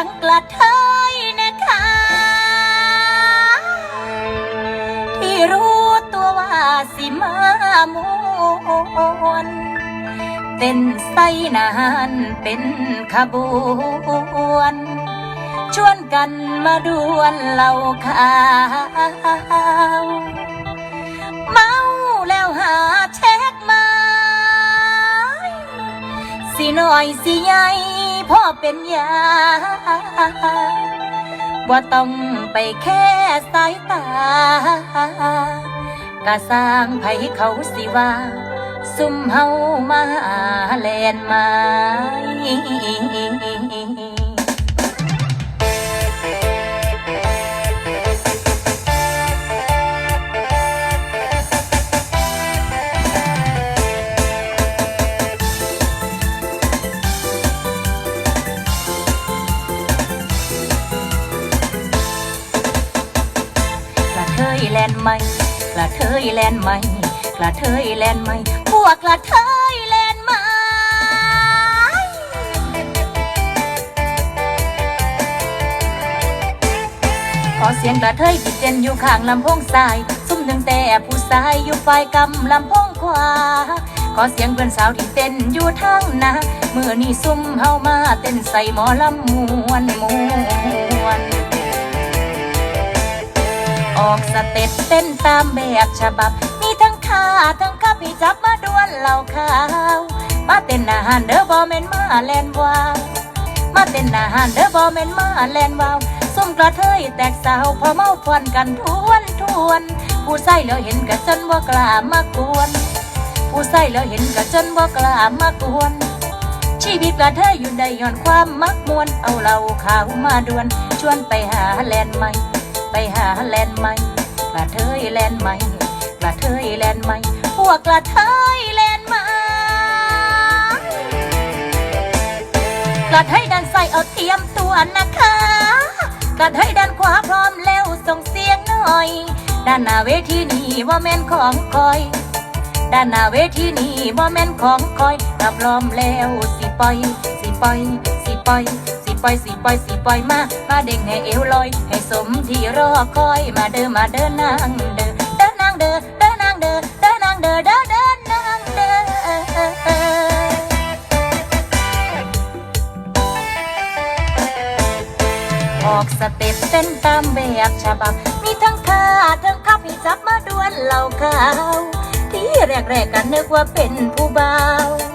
ังกระเทยนะคะ ที่รู้ตัวว่าสิมามวนเต้นไส้นานเป็นขบวน ชวนกันมาดวนเหล่าข้าวเมาแล้วหาเช็คมาสิน้อยสิใหญ่พ่อเป็นยา ว่าต้องไปแค่สายตากะสร้างไผเขาสิว่า ซุ่มเฮามาแลนไม้ ยแลนไหมกระเทยแลนไหมกระเทยแลนไหมพวกกระเทยแลนไหมขอเสียงกระเทยที่เต้นอยู่ข้างลำโพงซ้าย ซุ่มหนึ่งแต่ผู้ชายอยู่ฝ่ายกำลำโพงขวาขอเสียงเพื่อนสาวที่เต้นอยู่ทางนาเมื่อนี่ซุ่มเฮามาเต้นใส่หมอลำมวนมวน ออกสเต็ปเต้นตามแบบฉบับ มีทั้งขาทั้งขับให้จับมาดวลเหล่าขาว มาเต้นอาหารเด้อบอแมนมาแลนวาวมาเต้นอาหารเด้อบอแมนมาแลนวาวส้มกระเทยแตกสาวพอเมาฟอนกันทวนทวนผู้ใส่แล้วเห็นกะจนว่ากล้ามากวนผู้ใส่แล้วเห็นกะจนว่ากล้ามากวนชีวิตกระเทยอยู่ได้ย้อนความมักมวนเอาเหล่าขาวมาดวนชวนไปหาแลนใหม่ ไปหาแลนใหม่กระเทยแลนใหม่กระเทยแลนใหม่พวกกระเทยแลนใหม่กระเทยด้านซ้ายเอาเตรียมตัวนะคะกระเทยด้านขวาพร้อมแล้วส่งเสียงหน่อย ด้านหน้าเวทีนี้ว่าแม่นของคอย ด้านหน้าเวทีนี้บ่าแม่นของคอยรับรอมแล้วสิปล่อยสิปล่อยสิปล่อย ปล่อยสิปล่อยสิปล่อยมามาเด้งให้เอวลอย ให้สมที่รอคอยมาเด้อมาเด้อนางเด้อเด้อนางเด้อเด้อนางเด้อเด้อนางเด้อเด้อเด้อนางเด้อออกสเต็ปเต้นตามแบบฉบับ มีทั้งท่าทั้งขับให้จับมาดวลเหล่าขาวที่แรกๆกันนึกว่าเป็นผู้บ่าว